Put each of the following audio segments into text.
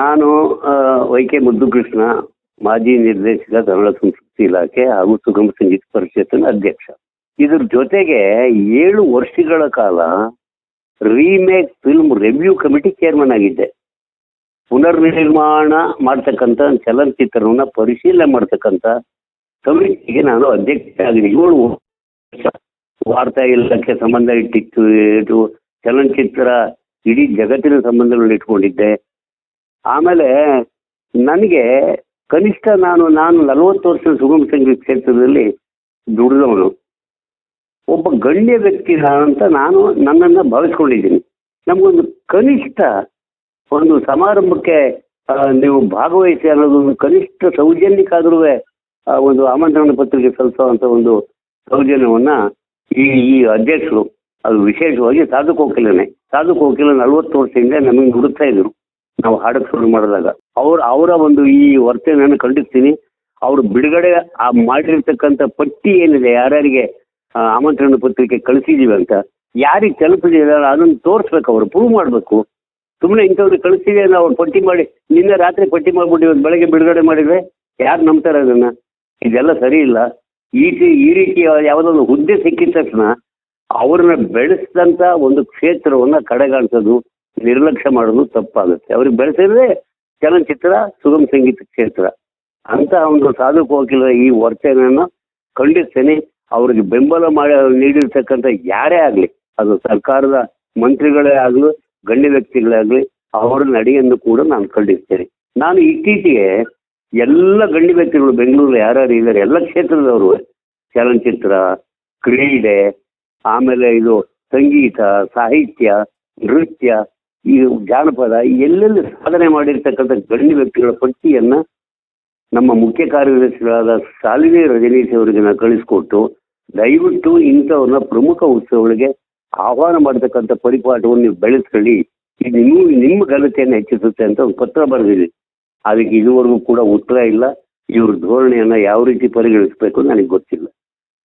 ನಾನು Y K Muddukrishna, ಮಾಜಿ ನಿರ್ದೇಶಕ ಕನ್ನಡ ಸಂಸ್ಕೃತಿ ಇಲಾಖೆ ಹಾಗೂ ಸುಗಮ ಸಂಗೀತ ಪರಿಷತ್ತಿನ ಅಧ್ಯಕ್ಷ. ಇದ್ರ ಜೊತೆಗೆ ಏಳು ವರ್ಷಗಳ ಕಾಲ remake film review committee chairman ಆಗಿದ್ದೆ. ಪುನರ್ನಿರ್ಮಾಣ ಮಾಡ್ತಕ್ಕಂಥ ಚಲನಚಿತ್ರವನ್ನ ಪರಿಶೀಲನೆ ಮಾಡ್ತಕ್ಕಂಥ ಸಮಿತಿಗೆ ನಾನು ಅಧ್ಯಕ್ಷ ಆಗಿದೆ ಏಳು ವಾರ್ತಾ ಇಲಾಖೆ ಸಂಬಂಧ ಇಟ್ಟಿತ್ತು, ಇದು ಚಲನಚಿತ್ರ ಇಡೀ ಜಗತ್ತಿನ ಸಂಬಂಧಗಳನ್ನ ಇಟ್ಕೊಂಡಿದ್ದೆ. ಆಮೇಲೆ ನನಗೆ ಕನಿಷ್ಠ ನಾನು ನಾನು ನಲವತ್ತು ವರ್ಷ ಸುಗಮ ಸಂಗೀತ ಕ್ಷೇತ್ರದಲ್ಲಿ ದುಡಿದವನು. ಒಬ್ಬ ಗಣ್ಯ ವ್ಯಕ್ತಿ ಅಂತ ನಾನು ನನ್ನನ್ನು ಭಾವಿಸ್ಕೊಂಡಿದ್ದೀನಿ. ನಮಗೊಂದು ಕನಿಷ್ಠ ಒಂದು ಸಮಾರಂಭಕ್ಕೆ ನೀವು ಭಾಗವಹಿಸಿ ಅನ್ನೋದು ಒಂದು ಕನಿಷ್ಠ ಸೌಜನ್ಯಕ್ಕಾದ್ರೂ ಒಂದು ಆಮಂತ್ರಣ ಪತ್ರಿಕೆ ಸಲ್ಲಿಸುವಂಥ ಒಂದು ಸೌಜನ್ಯವನ್ನ ಈ ಈ ಅಧ್ಯಕ್ಷರು, ಅದು ವಿಶೇಷವಾಗಿ ಸಾಧು ಕೋಕಿಲನೆ ಸಾಧು ಕೋಕಿಲ ನಲವತ್ತು ವರ್ಷದಿಂದ ನಮಗೆ ನುಡುತ್ತಾ ಇದ್ರು. ನಾವು ಹಾಡಕ್ಕೆ ಶುರು ಮಾಡಿದಾಗ ಅವ್ರ, ಅವರ ಒಂದು ಈ ವರ್ತನೆಯನ್ನು ಖಂಡಿಸ್ತೀನಿ. ಅವರು ಬಿಡುಗಡೆ ಆ ಮಾಡಿರ್ತಕ್ಕಂಥ ಪಟ್ಟಿ ಏನಿದೆ, ಯಾರ್ಯಾರಿಗೆ ಆಮಂತ್ರಣ ಪತ್ರಿಕೆ ಕಳಿಸಿದೀವಿ ಅಂತ, ಯಾರಿಗೆ ತಲುಪಿದೆಯಲ್ಲ ಅದನ್ನು ತೋರಿಸ್ಬೇಕು, ಅವರು ಪ್ರೂವ್ ಮಾಡಬೇಕು. ಸುಮ್ಮನೆ ಇಂಥವ್ರಿಗೆ ಕಳಿಸ್ತೀವಿ ಅಂತ ಅವ್ರು ಪಟ್ಟಿ ಮಾಡಿ, ನಿನ್ನೆ ರಾತ್ರಿ ಪಟ್ಟಿ ಮಾಡಿಬಿಟ್ಟು ಇವತ್ತು ಬೆಳಗ್ಗೆ ಬಿಡುಗಡೆ ಮಾಡಿದ್ರೆ, ಯಾರು ನಂಬ್ತಾರೆ ಅದನ್ನು? ಇದೆಲ್ಲ ಸರಿ ಇಲ್ಲ. ಈ ರೀತಿ- ಈ ರೀತಿ ಯಾವುದೊಂದು ಹುದ್ದೆ ಸಿಕ್ಕಿದ ತಕ್ಷಣ, ಅವ್ರನ್ನ ಬೆಳೆಸಿದಂಥ ಒಂದು ಕ್ಷೇತ್ರವನ್ನ ಕಡೆಗಾಣಿಸೋದು ನಿರ್ಲಕ್ಷ್ಯ ಮಾಡೋದು ತಪ್ಪಾಗುತ್ತೆ. ಅವ್ರಿಗೆ ಬೆಳೆಸಿದ್ರೆ ಚಲನಚಿತ್ರ, ಸುಗಮ ಸಂಗೀತ ಕ್ಷೇತ್ರ. ಅಂತ ಒಂದು ಸಾಧು ಕೋಕಿಲ ಈ ವರ್ತನೆಯನ್ನು ಖಂಡಿಸ್ತೇನೆ. ಅವ್ರಿಗೆ ಬೆಂಬಲ ಮಾಡಿ ನೀಡಿರ್ತಕ್ಕಂಥ ಯಾರೇ ಆಗಲಿ, ಅದು ಸರ್ಕಾರದ ಮಂತ್ರಿಗಳೇ ಆಗಲಿ, ಗಣ್ಯ ವ್ಯಕ್ತಿಗಳೇ ಆಗಲಿ, ಅವರ ನಡೆಯನ್ನು ಕೂಡ ನಾನು ಖಂಡಿಸ್ತೇನೆ. ನಾನು ಇತ್ತೀಚೆಗೆ ಎಲ್ಲ ಗಣ್ಯ ವ್ಯಕ್ತಿಗಳು ಬೆಂಗಳೂರು ಯಾರ್ಯಾರು ಇದ್ದಾರೆ, ಎಲ್ಲ ಕ್ಷೇತ್ರದವರು, ಚಲನಚಿತ್ರ, ಕ್ರೀಡೆ, ಆಮೇಲೆ ಇದು ಸಂಗೀತ, ಸಾಹಿತ್ಯ, ನೃತ್ಯ ಈ ಜಾನಪದ ಎಲ್ಲೆಲ್ಲಿ ಸಾಧನೆ ಮಾಡಿರ್ತಕ್ಕಂಥ ಗಣ್ಯ ವ್ಯಕ್ತಿಗಳ ಪಟ್ಟಿಯನ್ನ ನಮ್ಮ ಮುಖ್ಯ ಕಾರ್ಯದರ್ಶಿಗಳಾದ ಶಾಲಿನಿ ರಜನೀಶ್ ಅವರಿಗೆ ನಾನು ಕಳಿಸ್ಕೊಟ್ಟು, ದಯವಿಟ್ಟು ಇಂಥವ್ರನ್ನ ಪ್ರಮುಖ ಉತ್ಸವಗಳಿಗೆ ಆಹ್ವಾನ ಮಾಡತಕ್ಕಂಥ ಪರಿಪಾಠವನ್ನು ನೀವು ಬೆಳೆಸ್ಕೊಳ್ಳಿ. ಇದು ನಿಮ್ಮ ನಿಮ್ಮ ಘನತೆಯನ್ನು ಹೆಚ್ಚಿಸುತ್ತೆ ಅಂತ ಒಂದು ಪತ್ರ ಬರೆದಿದೆ. ಅದಕ್ಕೆ ಇದುವರೆಗೂ ಕೂಡ ಉತ್ತರ ಇಲ್ಲ. ಇವ್ರ ಧೋರಣೆಯನ್ನು ಯಾವ ರೀತಿ ಪರಿಗಣಿಸಬೇಕು ನನಗೆ ಗೊತ್ತಿಲ್ಲ.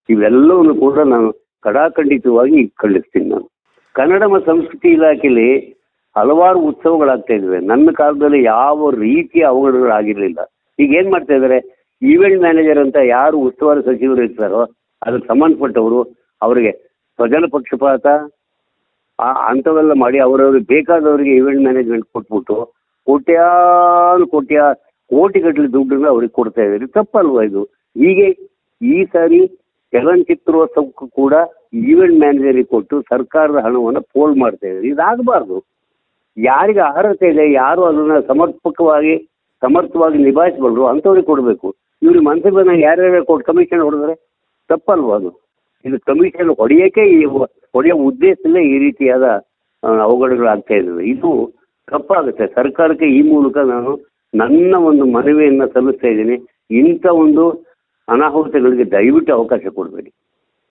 ಇವೆಲ್ಲವನ್ನು ಕೂಡ ನಾನು ಕಡಾಖಂಡಿತವಾಗಿ ಕಳಿಸ್ತೀನಿ ನಾನು. ಕನ್ನಡ ಸಂಸ್ಕೃತಿ ಇಲಾಖೆಯಲ್ಲಿ ಹಲವಾರು ಉತ್ಸವಗಳಾಗ್ತಾ ಇದ್ದಾವೆ. ನನ್ನ ಕಾಲದಲ್ಲಿ ಯಾವ ರೀತಿಯ ಅವಘಡಗಳಾಗಿರಲಿಲ್ಲ ಈಗ ಏನು ಮಾಡ್ತಾ ಇದ್ದಾರೆ? ಈವೆಂಟ್ ಮ್ಯಾನೇಜರ್ ಅಂತ ಯಾರು ಉಸ್ತುವಾರಿ ಸಚಿವರು ಇರ್ತಾರೋ, ಅದಕ್ಕೆ ಸಂಬಂಧಪಟ್ಟವರು ಅವರಿಗೆ ಸ್ವಜನ ಪಕ್ಷಪಾತ, ಆ ಅಂಥವೆಲ್ಲ ಮಾಡಿ ಅವರವ್ರಿಗೆ ಬೇಕಾದವರಿಗೆ ಈವೆಂಟ್ ಮ್ಯಾನೇಜ್ಮೆಂಟ್ ಕೊಟ್ಬಿಟ್ಟು ಕೋಟ್ಯಾನು ಕೋಟ್ಯ ಕೋಟಿಗಟ್ಟಲೆ ದುಡ್ಡನ್ನ ಅವ್ರಿಗೆ ಕೊಡ್ತಾ ಇದ್ದಾರೆ. ತಪ್ಪಲ್ವಾ ಇದು? ಹೀಗೆ ಈ ಸಾರಿ ಚಲನಚಿತ್ರೋತ್ಸವಕ್ಕೂ ಕೂಡ ಈವೆಂಟ್ ಮ್ಯಾನೇಜರಿಗೆ ಕೊಟ್ಟು ಸರ್ಕಾರದ ಹಣವನ್ನು ಪೋಲ್ ಮಾಡ್ತಾ ಇದ್ದಾರೆ. ಇದಾಗಬಾರ್ದು. ಯಾರಿಗೆ ಅರ್ಹತೆ ಇದೆ, ಯಾರು ಅದನ್ನ ಸಮರ್ಪಕವಾಗಿ, ಸಮರ್ಥವಾಗಿ ನಿಭಾಯಿಸಬಲ್ಲರು ಅಂಥವ್ರಿಗೆ ಕೊಡಬೇಕು. ಇವ್ರಿಗೆ ಮನಸ್ಸಿಗೆ ಬಂದ ಯಾರ್ಯಾರು ಕೊಟ್ಟು ಕಮಿಷನ್ ಹೊಡೆದ್ರೆ ತಪ್ಪಲ್ವಾ ಅದು? ಇದು ಕಮಿಷನ್ ಹೊಡೆಯೋಕ್ಕೆ ಈ ಹೊಡೆಯೋ ಉದ್ದೇಶದಲ್ಲೇ ಈ ರೀತಿಯಾದ ಅವಘಡಗಳು ಆಗ್ತಾ ಇದ್ದಾವೆ. ಇದು ತಪ್ಪಾಗುತ್ತೆ. ಸರ್ಕಾರಕ್ಕೆ ಈ ಮೂಲಕ ನಾನು ನನ್ನ ಒಂದು ಮನವಿಯನ್ನು ಸಲ್ಲಿಸ್ತಾ ಇದ್ದೀನಿ. ಇಂಥ ಒಂದು ಅನಾಹುತಗಳಿಗೆ ದಯವಿಟ್ಟು ಅವಕಾಶ ಕೊಡಬೇಡಿ.